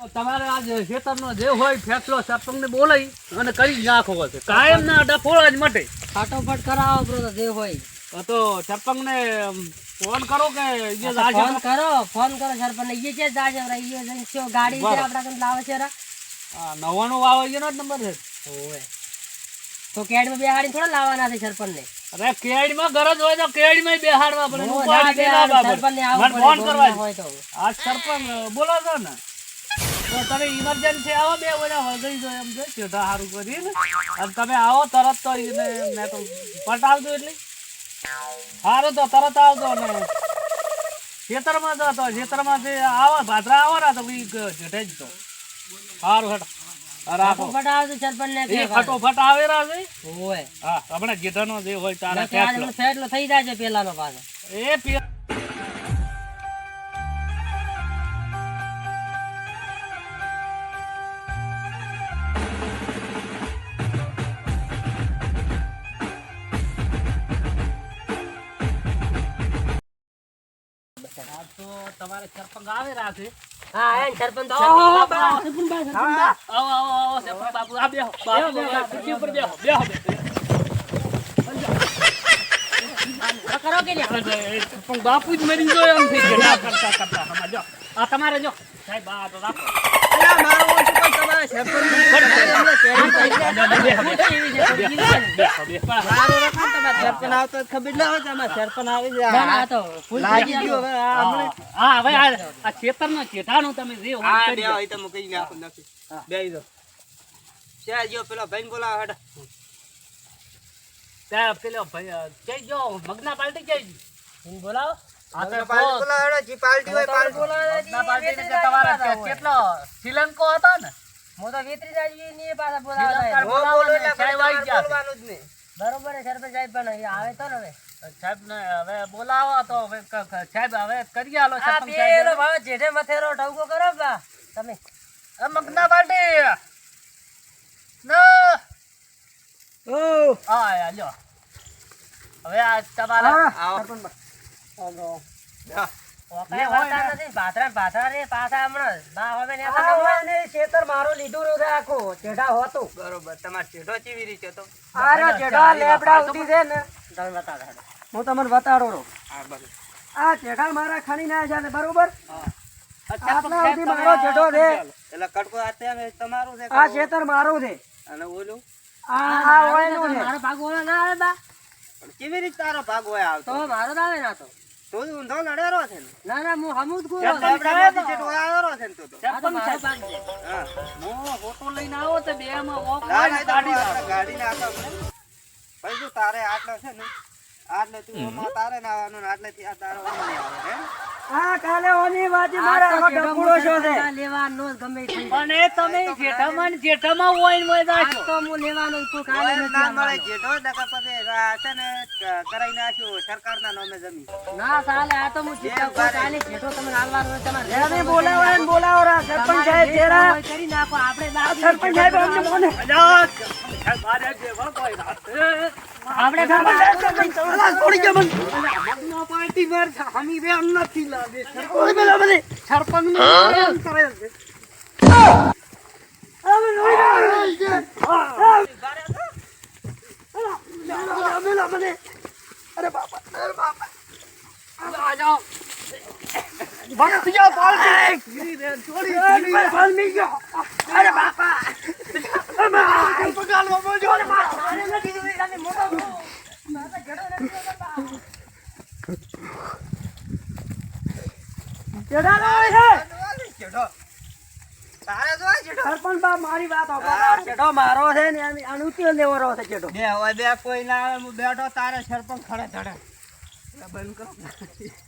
તમારે આજ ખેતરનો જે હોય ફેસલો સરપંચને બોલાવી અને કરી જ નાખવો છે. કાયમ ના ડફોળા જ મટે. ફાટોફાટ કરાવો બ્રો જે હોય. તો સરપંચને ફોન કરો કે જે ફોન કરો ફોન કરો સરપંચ ઈ છે જાજે રે ઈ જઈને છો ગાડી છે આપડા કન લાવે છે રા? આ વાવ વાવો નો નંબર છે. ઓય તો કેડમાં બેહાડી થોડા લાવવાના છે સરપંચ ને અરે કેડીમાં ગરજ હોય તો કેડમાં બેહાડવા પડે ઉપાડી કે ના મને ફોન કરવા હોય તો. આ સરપંચ બોલાવો ને. તમે ઇમરજન્સી આવો બે બધા વગડી દો એમ છે. ચેઠા સારું કરીને. અને તમે આવો તરત તો મેં તો પટાવજો એટલે. સારું તો તરત આવજો ને ખેતરમાં જો તો જે આવો ભાદરા આવો ને તો ઈ જેઠે જ તો. સારું હેઠ. રાખો. ફટાફટ આવજો સરપંચ ને એ ફટોફટ આવેલા છે ઓય. હા હમણાં જેઠાનો જે હોય તારા થઈ જાય પેલાનો પાછો. એ તો તમારે સરપંચ આવે રાખે હા એ સરપંચ તો સરપંચ ઓહો, બાપુ, બા. આવો. આવો આવો આવો સરપંચ બાપુ આ બેહો બાપુ ખુરશી ઉપર બેહો બેહો બેહો. કરો કે લ્યા? બાપુ જ મરી ગયો એમ થઈ ગયો. કરતા કરતા જો આ તમારે જો સાહેબ આ તો રાખો ના, પેલો ભાઈ, જઈ મગના પાલટી જઈ બોલાવો પાલટી હોય પાલટી. કેટલો શ્રીલંકો હતો ને હું તો વિતરી જાય ની પાછા. બોલાવો બોલું એટલે સાહેબ આવી. બોલવાનું જ નહીં. બરોબર છે સરપંચ સાહેબ પણ આવે તો ને હવે સાહેબ ને હવે બોલાવો તો હવે સાહેબ હવે કરી આલો આ સાહેબ પેલો ભાવ જેઠે મથેરો ઢવકો કરો બા તમે અ, મગના બાટી ન ઓ આ લ્યો હવે આ તમારા આવો. હા. ઓકાએ હું તમને બતાડો આ મારા ખણી ના છે બરોબર? સરપંચ આટલા સાહેબ સુધી તમે મારો જેઠો છે. એટલે કટકો તમારું છે આ ખેતર મારું છે. અને ઓલું? આ આ ઓયનું છે મારો ભાગ ઓલા ના આવે બા. કેવી રીતે તારો ભાગ હોય આવતો? મારો ના આવે ના તો. તું ઊંધો લડેરો છે ને. ના હું હમુદ કું લેબડામાંથી ચેટો આવેરો છે ને તો આ મારો ભાગ છે હા. હું ફોટો લઈને આવો તો બે માં ઓફ ના. ભાઈ જો તારે આટલો છે ને? આટલે તું તારે ના આવવાનું આટલે આટલેથી આ તારો? આ કાલે ઓની વાજી મારે આખો ડબુડો છો છે. લેવાનો ગમે છે. પણ એ તમે જેઠામાં જેઠામાં હોય ને હોય. તો હું લેવાનો તો કાલે નથી ના મળે જેઠો દકા પાસે છે ને કરાઈ નાખ્યું સરકારના નામે જમી ના ચાલે આ તો હું જેઠો કાલે જેઠો તમે હાલવાનો હોય તમારે સરપંચ સાહેબ તેરા કરી નાખો આપણે સરપંચ સાહેબ અમને મોને અજા સાહેબ, આ રહેજે, વળ કોઈ ના. આપણે છોડી ગયો મને મગનો પાર્ટી વાર છે, હમી બે નથી લાગે. સરપંચને એમ કરે છે. આ જાઓ. ભક્તિયા પાર્ટી. ધીરી રે, થોડી જેઠો તારે જો જેઠો સરપંચ બા મારી વાત સાંભળો. ચેડો મારો છે ને આની- ઉકેલ લેવો રહ્યો છે ચેડો. બે હોય બે કોઈ ના આવે હું બેઠો તારે સરપંચ ખડે ધડે બંધ કરો.